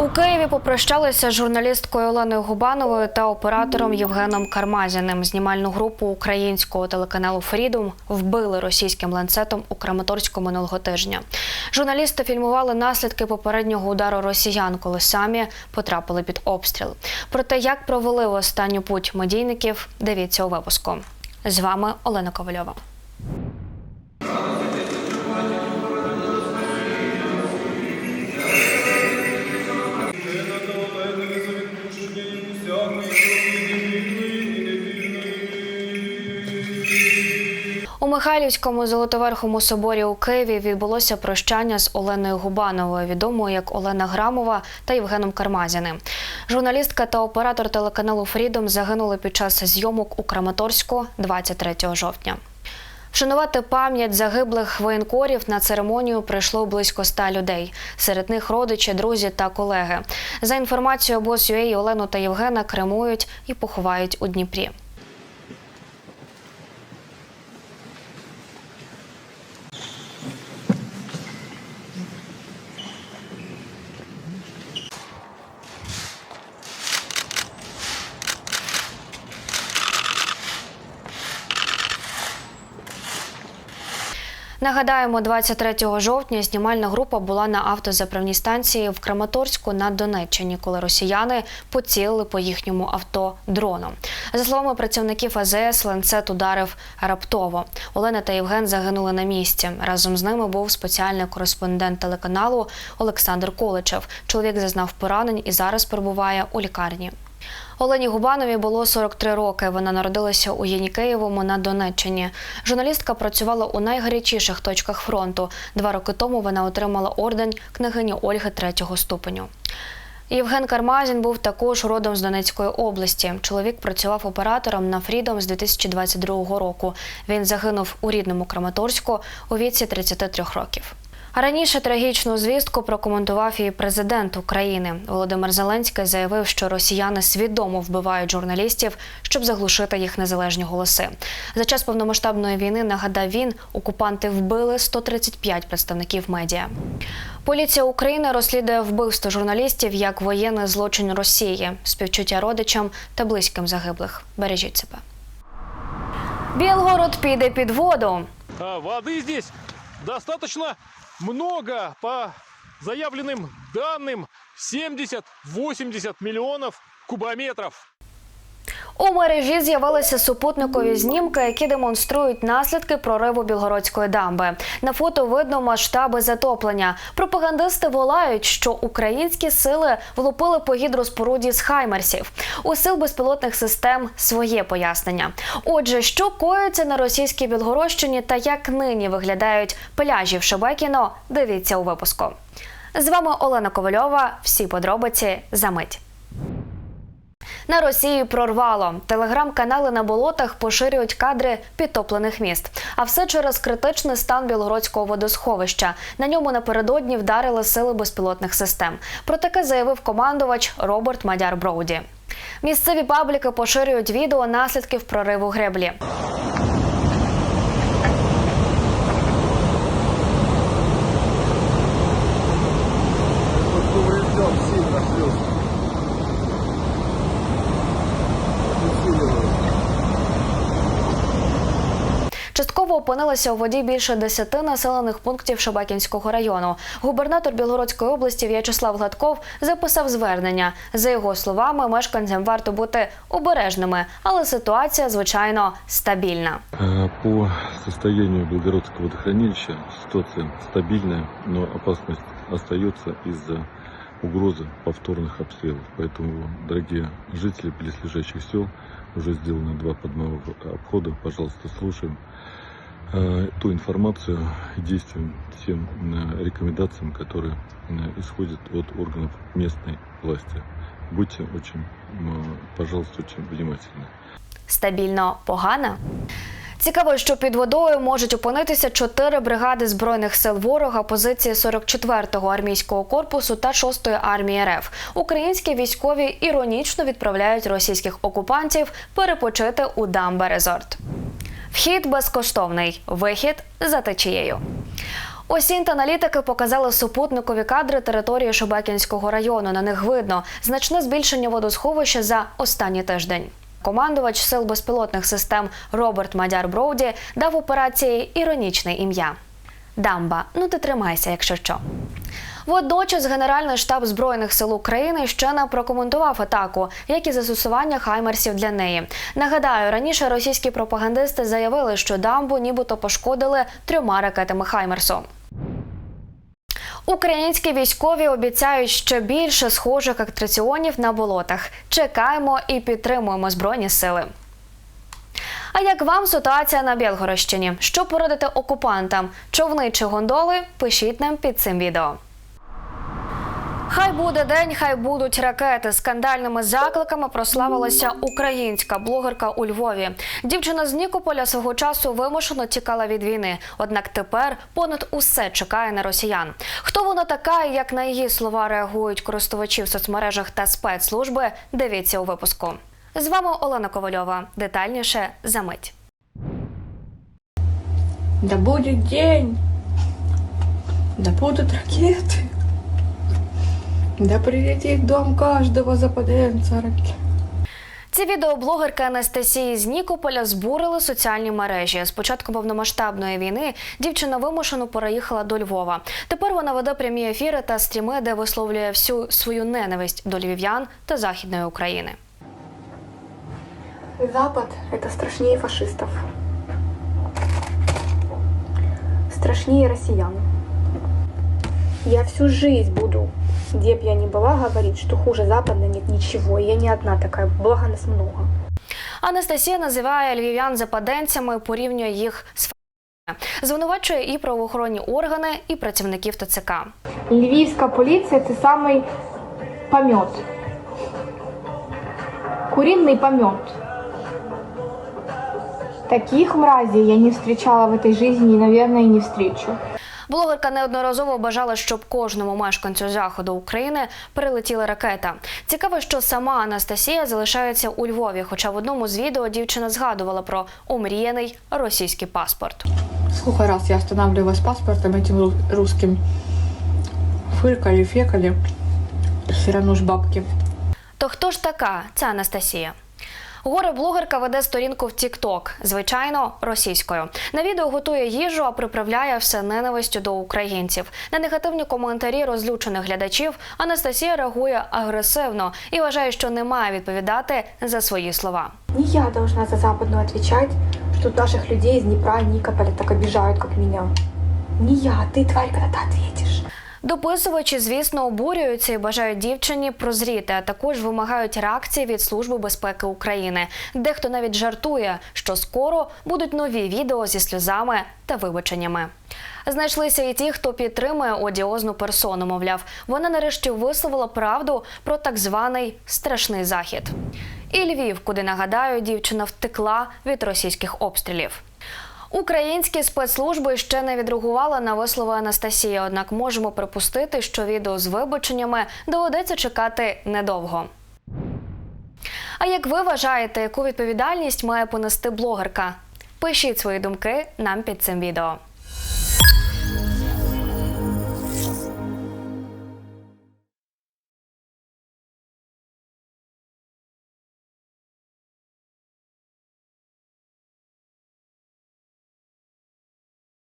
У Києві попрощалися з журналісткою Оленою Губановою та оператором Євгеном Кармазіним. Знімальну групу українського телеканалу Фрідом вбили російським ланцетом у Краматорську минулого тижня. Журналісти фільмували наслідки попереднього удару росіян, коли самі потрапили під обстріл. Про те, як провели останню путь медійників, дивіться у випуску. З вами Олена Ковальова. Михайлівському Золотоверхому соборі у Києві відбулося прощання з Оленою Губановою, відомою як Олена Грамова та Євгеном Кармазіним. Журналістка та оператор телеканалу Фрідом загинули під час зйомок у Краматорську 23 жовтня. Вшанувати пам'ять загиблих воєнкорів на церемонію прийшло близько ста людей. Серед них родичі, друзі та колеги. За інформацією обоз.ua, Олену та Євгена кремують і поховають у Дніпрі. Нагадаємо, 23 жовтня знімальна група була на автозаправній станції в Краматорську на Донеччині, коли росіяни поцілили по їхньому авто дроном. За словами працівників АЗС, ланцет ударив раптово. Олена та Євген загинули на місці. Разом з ними був спеціальний кореспондент телеканалу Олександр Количев. Чоловік зазнав поранень і зараз перебуває у лікарні. Олені Губанові було 43 роки. Вона народилася у Єнікеєвому на Донеччині. Журналістка працювала у найгарячіших точках фронту. Два роки тому вона отримала орден княгині Ольги третього ступеню. Євген Кармазін був також родом з Донецької області. Чоловік працював оператором на Фрідом з 2022 року. Він загинув у рідному Краматорську у віці 33 років. Раніше трагічну звістку прокоментував і президент України. Володимир Зеленський заявив, що росіяни свідомо вбивають журналістів, щоб заглушити їх незалежні голоси. За час повномасштабної війни нагадав він, окупанти вбили 135 представників медіа. Поліція України розслідує вбивство журналістів як воєнний злочин Росії, співчуття родичам та близьким загиблих. Бережіть себе. Білгород піде під воду. А, Воды здесь достаточно много по заявленным данным 70-80 миллионов кубометров. У мережі з'явилися супутникові знімки, які демонструють наслідки прориву Білгородської дамби. На фото видно масштаби затоплення. Пропагандисти волають, що українські сили влупили по гідроспоруді з хаймерсів. У сил безпілотних систем своє пояснення. Отже, що коїться на російській Білгородщині та як нині виглядають пляжі в Шебекіно, дивіться у випуску. З вами Олена Ковальова. Всі подробиці за мить. На Росії прорвало. Телеграм-канали на болотах поширюють кадри підтоплених міст. А все через критичний стан білгородського водосховища. На ньому напередодні вдарили сили безпілотних систем. Про таке заявив командувач Роберт Мадяр Броуді. Місцеві пабліки поширюють відео наслідків прориву греблі. поврежден сильно плюс. Частково опинилися у воді більше десяти населених пунктів Шабакінського району. Губернатор Білгородської області В'ячеслав Гладков записав звернення. За його словами, мешканцям варто бути обережними, але ситуація, звичайно, стабільна. Э, По состоянию Белгородского водохранилища ситуация стабильная, но опасность остается из-за угрозы повторных обстрелов. Поэтому, дорогие жители близлежащих сел, уже сделано два подмовых обхода. Пожалуйста, слушаем э, ту информацию и действуем тем э, рекомендациям, которые э, исходят от органов местной власти. Будьте очень, м, пожалуйста, очень внимательны. Стабільно погано. Цікаво, що під водою можуть опинитися чотири бригади збройних сил ворога, позиції 44-го армійського корпусу та 6-ї армії РФ. Українські військові іронічно відправляють російських окупантів перепочити у Дамбе Резорт. Вхід безкоштовний, вихід за течією. Осінь та аналітики показали супутникові кадри території Шебекінського району. На них видно значне збільшення водосховища за останній тиждень. Командувач сил безпілотних систем Роберт Мадяр Броуді дав операції іронічне ім'я. Дамба, ну ти тримайся, якщо що. Водночас Генеральний штаб збройних сил України ще не прокоментував атаку, як і застосування хаймерсів для неї. Нагадаю, раніше російські пропагандисти заявили, що дамбу нібито пошкодили трьома ракетами Хаймерсу. Українські військові обіцяють ще більше схожих актраціонів на болотах. Чекаємо і підтримуємо збройні сили. А як вам ситуація на Білгородщині? Що порадити окупантам? Човни чи гондоли? Пишіть нам під цим відео. Хай буде день, хай будуть ракети. Скандальними закликами прославилася українська блогерка у Львові. Дівчина з Нікополя свого часу вимушено тікала від війни. Однак тепер понад усе чекає на росіян. Хто вона така і як на її слова реагують користувачі в соцмережах та спецслужби? Дивіться у випуску. З вами Олена Ковальова. Детальніше за мить. Да будет день, да будут ракеты, да прилетит дом каждого западенца ракет. Ці відео блогерки Анастасії з Нікополя збурили соціальні мережі. З початку повномасштабної війни дівчина вимушено переїхала до Львова. Тепер вона веде прямі ефіри та стріми, де висловлює всю свою ненависть до львів'ян та західної України. Запад – это страшнее фашистов. Страшнее россиян. Я всю жизнь буду, где б я ни была, говорить, что хуже Запада нет ничего. И я не одна такая, благо нас много. Анастасія називає львів'ян западенцями, порівнює їх з фашистами. звинувачує і правоохоронні органи, і працівників ТЦК. Львівська поліція це самий помет. Куриный помет. Таких мразей я не встречала в этой жизни и, наверное, не встречу. Блогерка неодноразово бажала, щоб кожному мешканцю заходу України прилетіла ракета. Цікаво, що сама Анастасія залишається у Львові, хоча в одному з відео дівчина згадувала про омріяний російський паспорт. Сколько раз я останавливалась с паспортом этим ру- русским. Фыркали, фекали. Все равно ж бабки. То хто ж така ця Анастасія? Горе-блогерка веде сторінку в TikTok, звичайно, російською. На відео готує їжу, а приправляє все ненавистю до українців. На негативні коментарі розлючених глядачів Анастасія реагує агресивно і вважає, що не має відповідати за свої слова. Не я должна за отвечать, что тут наших людей из Днепра и Никополя так обижают, как меня. Не я, ты, тварь, когда ты ответишь. Дописувачі, звісно, обурюються і бажають дівчині прозріти, а також вимагають реакції від Служби безпеки України. Дехто навіть жартує, що скоро будуть нові відео зі сльозами та вибаченнями. Знайшлися і ті, хто підтримує одіозну персону. Мовляв, вона нарешті висловила правду про так званий страшний захід. І Львів, куди нагадаю, дівчина втекла від російських обстрілів. Українські спецслужби ще не відреагували на вислови Анастасії, однак можемо припустити, що відео з вибаченнями доведеться чекати недовго. А як ви вважаєте, яку відповідальність має понести блогерка? Пишіть свої думки нам під цим відео.